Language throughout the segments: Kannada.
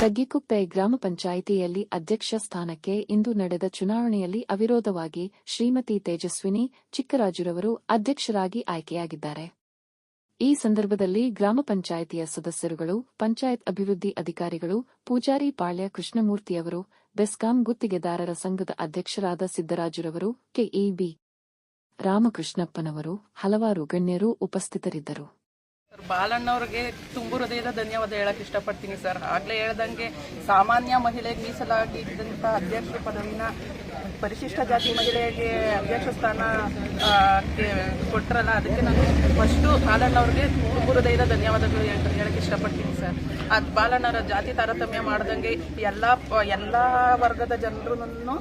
ತಗ್ಗಿಕುಪ್ಪೆ ಗ್ರಾಮ ಪಂಚಾಯಿತಿಯಲ್ಲಿ ಅಧ್ಯಕ್ಷ ಸ್ಥಾನಕ್ಕೆ ಇಂದು ನಡೆದ ಚುನಾವಣೆಯಲ್ಲಿ ಅವಿರೋಧವಾಗಿ ಶ್ರೀಮತಿ ತೇಜಸ್ವಿನಿ ಚಿಕ್ಕರಾಜುರವರು ಅಧ್ಯಕ್ಷರಾಗಿ ಆಯ್ಕೆಯಾಗಿದ್ದಾರೆ. ಈ ಸಂದರ್ಭದಲ್ಲಿ ಗ್ರಾಮ ಪಂಚಾಯಿತಿಯ ಸದಸ್ಯರುಗಳು, ಪಂಚಾಯತ್ ಅಭಿವೃದ್ಧಿ ಅಧಿಕಾರಿಗಳು, ಪೂಜಾರಿ ಪಾಳ್ಯ ಕೃಷ್ಣಮೂರ್ತಿಯವರು ಬೆಸ್ಕಾಂ ಗುತ್ತಿಗೆದಾರರ ಸಂಘದ ಅಧ್ಯಕ್ಷರಾದ ಸಿದ್ದರಾಜುರವರು, ಕೆಇಬಿ ರಾಮಕೃಷ್ಣಪ್ಪನವರು, ಹಲವಾರು ಗಣ್ಯರು ಉಪಸ್ಥಿತರಿದ್ದರು. ಬಾಲಣ್ಣವ್ರಿಗೆ ತುಂಬು ಹೃದಯದ ಧನ್ಯವಾದ ಹೇಳಕ್ ಇಷ್ಟಪಡ್ತೀನಿ ಸರ್. ಆಗ್ಲೇ ಹೇಳ್ದಂಗೆ ಸಾಮಾನ್ಯ ಮಹಿಳೆಗೆ ಮೀಸಲಾಗಿದ್ದಂಥ ಅಧ್ಯಕ್ಷ ಪದವಿನ ಪರಿಶಿಷ್ಟ ಜಾತಿ ಮಹಿಳೆಗೆ ಅಧ್ಯಕ್ಷ ಸ್ಥಾನ ಕೊಟ್ಟರಲ್ಲ ಅದಕ್ಕೆ ನಾನು ಫಸ್ಟು ಬಾಲಣ್ಣವ್ರಿಗೆ ತುಂಬು ಹೃದಯದ ಧನ್ಯವಾದಗಳು ಹೇಳಕ್ಕೆ ಹೇಳಕ್ ಇಷ್ಟಪಡ್ತೀನಿ ಸರ್. ಅದು ಬಾಲಣ್ಣರ ಜಾತಿ ತಾರತಮ್ಯ ಮಾಡ್ದಂಗೆ ಎಲ್ಲ ಎಲ್ಲ ವರ್ಗದ ಜನರನ್ನು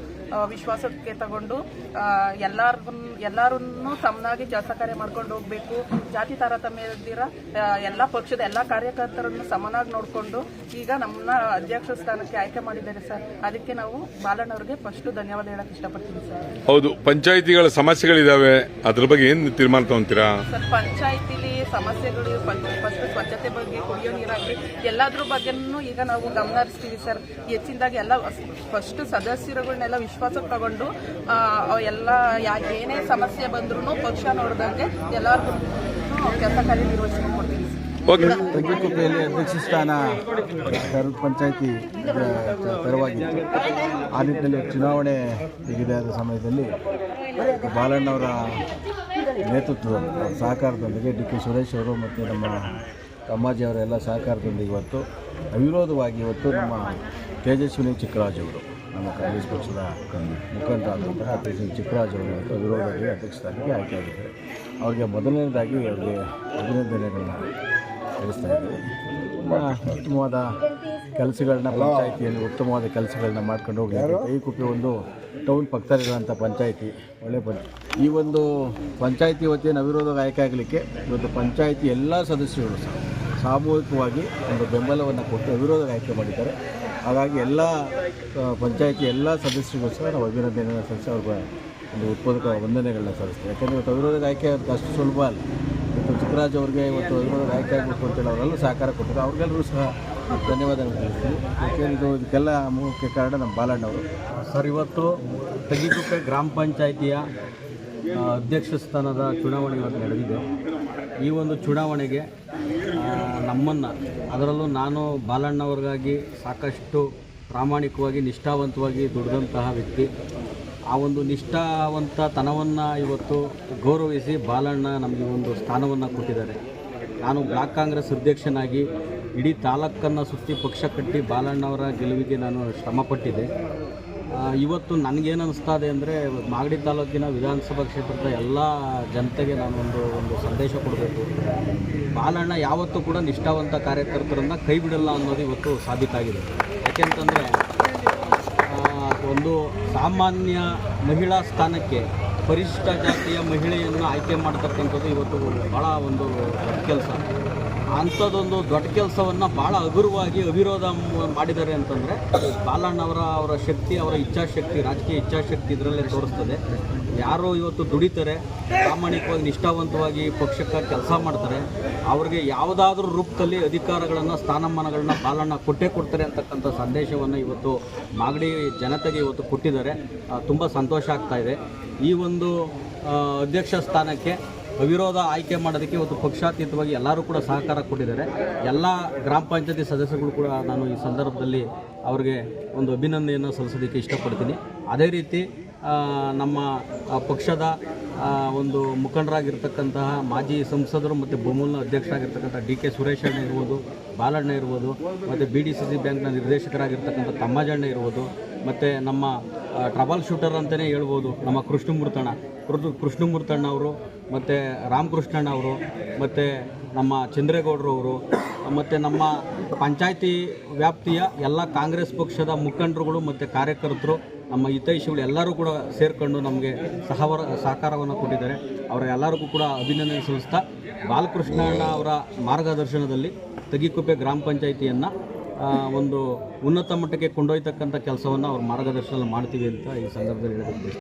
ವಿಶ್ವಾಸಕ್ಕೆ ತಗೊಂಡು ಎಲ್ಲಾರ್ಗು ಎಲ್ಲರನ್ನೂ ಸಮನಾಗಿ ಕೆಲಸ ಕಾರ್ಯ ಮಾಡ್ಕೊಂಡು ಹೋಗ್ಬೇಕು. ಜಾತಿ ತಾರತಮ್ಯ ಇಲ್ದಿರ ಆ, ಎಲ್ಲ ಪಕ್ಷದ ಎಲ್ಲ ಕಾರ್ಯಕರ್ತರನ್ನು ಸಮನಾಗಿ ನೋಡಿಕೊಂಡು ಈಗ ನಮ್ಮನ್ನ ಅಧ್ಯಕ್ಷ ಸ್ಥಾನಕ್ಕೆ ಆಯ್ಕೆ ಮಾಡಿದ್ದಾರೆ ಸರ್. ಅದಕ್ಕೆ ನಾವು ಬಾಲಣ್ಣವ್ರಿಗೆ ಫಸ್ಟ್ ಧನ್ಯವಾದ ಹೇಳಕ್ ಇಷ್ಟಪಡ್ತೀನಿ ಸರ್. ಹೌದು ಪಂಚಾಯಿತಿಗಳ ಸಮಸ್ಯೆಗಳಿದಾವೆ. ಅದ್ರ ಬಗ್ಗೆ ಏನ್ ತೀರ್ಮಾನ ತಗೊಂತೀರಾ? ಸರ್ ಪಂಚಾಯತಿಲಿ ಸಮಸ್ಯೆಗಳು ಫಸ್ಟ್ ಸ್ವಚ್ಛತೆ ಬಗ್ಗೆ ಕುಡಿಯೋ ನೀರಾಗಲಿ ಎಲ್ಲಾದ್ರ ಬಗ್ಗೆನೂ ಈಗ ನಾವು ಗಮನ ಹರಿಸ್ತೀವಿ ಸರ್. ಹೆಚ್ಚಿನದಾಗಿ ಎಲ್ಲ ಫಸ್ಟ್ ಸದಸ್ಯರುಗಳನ್ನೆಲ್ಲ ವಿಶ್ವಾಸಕ್ಕೆ ತಗೊಂಡು ಎಲ್ಲ ಏನೇ ಸಮಸ್ಯೆ ಬಂದ್ರೂ ಪಕ್ಷ ನೋಡಿದಂಗೆ ಎಲ್ಲರಿಗೂ ಕಾರ್ಯ ಓಕೆ. ತಗ್ಗಿಕುಪ್ಪೆಯಲ್ಲಿ ಅಧ್ಯಕ್ಷ ಸ್ಥಾನ ಪಂಚಾಯತಿ ತೆರವಾಗಿತ್ತು ಆ ನಿಟ್ಟಿನಲ್ಲಿ ಚುನಾವಣೆ ತೆಗೆದಾದ ಸಮಯದಲ್ಲಿ ಬಾಲಣ್ಣವರ ನೇತೃತ್ವ ಸಹಕಾರದೊಂದಿಗೆ ಡಿ ಕೆ ಸುರೇಶ್ ಅವರು ಮತ್ತು ನಮ್ಮ ತಮ್ಮಾಜಿ ಅವರೆಲ್ಲ ಸಹಕಾರದೊಂದಿಗೆ ಇವತ್ತು ಅವಿರೋಧವಾಗಿ ಇವತ್ತು ನಮ್ಮ ತೇಜಸ್ವಿನಿ ಚಿಕ್ಕರಾಜ್ ಅವರು, ನಮ್ಮ ಕಾಂಗ್ರೆಸ್ ಪಕ್ಷದ ಮುಖಂಡರಾದಂತಹ ತೇಜಸ್ವಿನಿ ಚಿಕ್ಕರಾಜ್ ಅವರು ಇವತ್ತು ಅವಿರೋಧವಾಗಿ ಅಧ್ಯಕ್ಷ ಸ್ಥಾನಕ್ಕೆ ಆಯ್ಕೆಯಾಗಿದ್ದಾರೆ ಅವರಿಗೆ ಮೊದಲನೇದಾಗಿ ಅವರಿಗೆ ಅಭಿನಂದನೆಗಳನ್ನ ತಿಳಿಸ್ತಾ ಇದ್ದೀವಿ ತುಂಬ ಉತ್ತಮವಾದ ಕೆಲಸಗಳನ್ನ ಪಂಚಾಯಿತಿಯಲ್ಲಿ ಉತ್ತಮವಾದ ಕೆಲಸಗಳನ್ನ ಮಾಡ್ಕೊಂಡು ಹೋಗಲಿ ಈ ಕುಪ್ಪಿ ಒಂದು ಟೌನ್ ಪಕ್ಕದಲ್ಲಿರುವಂಥ ಪಂಚಾಯಿತಿ ಒಳ್ಳೆ ಪಂಚ ಈ ಒಂದು ಪಂಚಾಯಿತಿ ವತಿಯನ್ನು ಅವಿರೋಧ ಆಯ್ಕೆ ಆಗಲಿಕ್ಕೆ ಇವತ್ತು ಪಂಚಾಯಿತಿ ಎಲ್ಲ ಸದಸ್ಯರು ಸಹ ಸಾಮೂಹಿಕವಾಗಿ ಒಂದು ಬೆಂಬಲವನ್ನು ಕೊಟ್ಟು ಅವಿರೋಧ ಆಯ್ಕೆ ಮಾಡಿದ್ದಾರೆ. ಹಾಗಾಗಿ ಎಲ್ಲ ಪಂಚಾಯತಿ ಎಲ್ಲ ಸದಸ್ಯರಿಗೂ ಸಹ ನಾವು ಅಭಿನಂದನೆಯನ್ನು ಸಲ್ಲಿಸಿ ಅವ್ರಿಗೆ ಒಂದು ಉತ್ಪಾದಕ ವಂದನೆಗಳನ್ನ ಸಲ್ಲಿಸ್ತೀವಿ. ಯಾಕೆಂದರೆ ಇವತ್ತು ಅವಿರೋಧ ಆಯ್ಕೆ ಅಷ್ಟು ಸುಲಭ ಅಲ್ಲ. ಇವತ್ತು ಚಿಕ್ಕರಾಜ್ ಅವ್ರಿಗೆ ಇವತ್ತು ಅವಿರೋಧಕ ಆಯ್ಕೆ ಆಗಬೇಕು ಅಂತೇಳಿ ಅವರೆಲ್ಲೂ ಸಹಕಾರ ಕೊಟ್ಟಿದ್ದಾರೆ. ಅವ್ರಿಗೆಲ್ಲರೂ ಸಹ ಧನ್ಯವಾದಗಳು ತಿಳಿಸ್ತೀವಿ ಯಾಕೆಂದರೆ ಇದು ಇದಕ್ಕೆಲ್ಲ ಮುಖ್ಯ ಕಾರಣ ನಮ್ಮ ಬಾಲಣ್ಣವರು ಸರ್, ಇವತ್ತು ತಗ್ಗಿಕುಪ್ಪೆ ಗ್ರಾಮ ಪಂಚಾಯಿತಿಯ ಅಧ್ಯಕ್ಷ ಸ್ಥಾನದ ಚುನಾವಣೆ ಇವತ್ತು ನಡೆದಿದೆ. ಈ ಒಂದು ಚುನಾವಣೆಗೆ ನಮ್ಮನ್ನು, ಅದರಲ್ಲೂ ನಾನು ಬಾಲಣ್ಣವ್ರಿಗಾಗಿ ಸಾಕಷ್ಟು ಪ್ರಾಮಾಣಿಕವಾಗಿ, ನಿಷ್ಠಾವಂತವಾಗಿ ದುಡಿದಂತಹ ವ್ಯಕ್ತಿ. ಆ ಒಂದು ನಿಷ್ಠಾವಂತತನವನ್ನು ಇವತ್ತು ಗೌರವಿಸಿ ಬಾಲಣ್ಣ ನಮಗೆ ಒಂದು ಸ್ಥಾನವನ್ನು ಕೊಟ್ಟಿದ್ದಾರೆ. ನಾನು ಬ್ಲಾಕ್ ಕಾಂಗ್ರೆಸ್ ಅಧ್ಯಕ್ಷನಾಗಿ ಇಡೀ ತಾಲೂಕನ್ನು ಸುತ್ತಿ ಪಕ್ಷ ಕಟ್ಟಿ ಬಾಲಣ್ಣವರ ಗೆಲುವಿಗೆ ನಾನು ಶ್ರಮಪಟ್ಟಿದ್ದೆ. ಇವತ್ತು ನನಗೇನು ಅನಿಸ್ತಾ ಇದೆ ಅಂದರೆ ಮಾಗಡಿ ತಾಲೂಕಿನ ವಿಧಾನಸಭಾ ಕ್ಷೇತ್ರದ ಎಲ್ಲ ಜನತೆಗೆ ನಾನೊಂದು ಒಂದು ಸಂದೇಶ ಕೊಡಬೇಕು. ಬಾಲಣ್ಣ ಯಾವತ್ತೂ ಕೂಡ ನಿಷ್ಠಾವಂತ ಕಾರ್ಯಕರ್ತರನ್ನು ಕೈ ಬಿಡಲ್ಲ ಅನ್ನೋದು ಇವತ್ತು ಸಾಬೀತಾಗಿದೆ. ಯಾಕೆಂತಂದರೆ ಒಂದು ಸಾಮಾನ್ಯ ಮಹಿಳಾ ಸ್ಥಾನಕ್ಕೆ ಪರಿಶಿಷ್ಟ ಜಾತಿಯ ಮಹಿಳೆಯನ್ನು ಆಯ್ಕೆ ಮಾಡ್ತಕ್ಕಂಥದ್ದು ಇವತ್ತು ಭಾಳ ಒಂದು ಕೆಲಸ. ಅಂಥದ್ದೊಂದು ದೊಡ್ಡ ಕೆಲಸವನ್ನು ಭಾಳ ಹಗುರವಾಗಿ ಅವಿರೋಧ ಮಾಡಿದ್ದಾರೆ ಅಂತಂದರೆ ಬಾಲಣ್ಣವರ ಅವರ ಶಕ್ತಿ, ಅವರ ಇಚ್ಛಾಶಕ್ತಿ, ರಾಜಕೀಯ ಇಚ್ಛಾಶಕ್ತಿ ಇದರಲ್ಲೇ ತೋರಿಸ್ತದೆ. ಯಾರು ಇವತ್ತು ದುಡಿತಾರೆ, ಪ್ರಾಮಾಣಿಕವಾಗಿ, ನಿಷ್ಠಾವಂತವಾಗಿ ಪಕ್ಷಕ್ಕೆ ಕೆಲಸ ಮಾಡ್ತಾರೆ. ಅವ್ರಿಗೆ ಯಾವುದಾದ್ರೂ ರೂಪದಲ್ಲಿ ಅಧಿಕಾರಗಳನ್ನು, ಸ್ಥಾನಮಾನಗಳನ್ನ ಬಾಲಣ್ಣ ಕೊಟ್ಟೇ ಕೊಡ್ತಾರೆ ಅಂತಕ್ಕಂಥ ಸಂದೇಶವನ್ನು ಇವತ್ತು ಮಾಗಡಿ ಜನತೆಗೆ ಇವತ್ತು ಕೊಟ್ಟಿದ್ದಾರೆ. ತುಂಬ ಸಂತೋಷ ಆಗ್ತಾ ಇದೆ. ಈ ಒಂದು ಅಧ್ಯಕ್ಷ ಸ್ಥಾನಕ್ಕೆ ಅವಿರೋಧ ಆಯ್ಕೆ ಮಾಡೋದಕ್ಕೆ ಇವತ್ತು ಪಕ್ಷಾತೀತವಾಗಿ ಎಲ್ಲರೂ ಕೂಡ ಸಹಕಾರ ಕೊಟ್ಟಿದ್ದಾರೆ. ಎಲ್ಲ ಗ್ರಾಮ ಪಂಚಾಯತಿ ಸದಸ್ಯರುಗಳು ಕೂಡ ನಾನು ಈ ಸಂದರ್ಭದಲ್ಲಿ ಅವರಿಗೆ ಒಂದು ಅಭಿನಂದನೆಯನ್ನು ಸಲ್ಲಿಸೋದಕ್ಕೆ ಇಷ್ಟಪಡ್ತೀನಿ. ಅದೇ ರೀತಿ ನಮ್ಮ ಪಕ್ಷದ ಒಂದು ಮುಖಂಡರಾಗಿರ್ತಕ್ಕಂತಹ ಮಾಜಿ ಸಂಸದರು ಮತ್ತು ಬೊಮ್ಮಲ್ನ ಅಧ್ಯಕ್ಷರಾಗಿರ್ತಕ್ಕಂಥ ಡಿ ಕೆ ಸುರೇಶ್ ಅಣ್ಣ ಇರ್ಬೋದು ಬಾಲಣ್ಣ ಇರ್ಬೋದು, ಮತ್ತು ಬಿ ಡಿ ಸಿ ಸಿ ಬ್ಯಾಂಕ್ನ ನಿರ್ದೇಶಕರಾಗಿರ್ತಕ್ಕಂಥ ತಮ್ಮಜಣ್ಣ ಇರ್ಬೋದು, ಮತ್ತು ನಮ್ಮ ಟ್ರಬಲ್ ಶೂಟರ್ ಅಂತಲೇ ಹೇಳ್ಬೋದು, ನಮ್ಮ ಕೃಷ್ಣಮೂರ್ತಣ್ಣ. ಕೃಷ್ಣ ಕೃಷ್ಣಮೂರ್ತಣ್ಣ ಅವರು, ಮತ್ತು ರಾಮಕೃಷ್ಣಣ್ಣ ಅವರು, ಮತ್ತು ನಮ್ಮ ಚಂದ್ರೇಗೌಡರು ಅವರು, ಮತ್ತು ನಮ್ಮ ಪಂಚಾಯಿತಿ ವ್ಯಾಪ್ತಿಯ ಎಲ್ಲ ಕಾಂಗ್ರೆಸ್ ಪಕ್ಷದ ಮುಖಂಡರುಗಳು, ಮತ್ತು ಕಾರ್ಯಕರ್ತರು, ನಮ್ಮ ಹಿತೈಷಿಗಳು ಎಲ್ಲರೂ ಕೂಡ ಸೇರಿಕೊಂಡು ನಮಗೆ ಸಹವರ, ಸಹಕಾರವನ್ನು ಕೊಟ್ಟಿದ್ದಾರೆ. ಅವರ ಎಲ್ಲರಿಗೂ ಕೂಡ ಅಭಿನಂದನೆ ಸಲ್ಲಿಸ್ತಾ ಬಾಲಕೃಷ್ಣಣ್ಣ ಅವರ ಮಾರ್ಗದರ್ಶನದಲ್ಲಿ ತಗಿಕುಪ್ಪೆ ಗ್ರಾಮ ಪಂಚಾಯಿತಿಯನ್ನು ಒಂದು ಉನ್ನತ ಮಟ್ಟಕ್ಕೆ ಕೊಂಡೊಯ್ತಕ್ಕಂಥ ಕೆಲಸವನ್ನು ಅವ್ರ ಮಾರ್ಗದರ್ಶನ ಮಾಡ್ತೀವಿ ಅಂತ ಈ ಸಂದರ್ಭದಲ್ಲಿ ಹೇಳಬೇಕು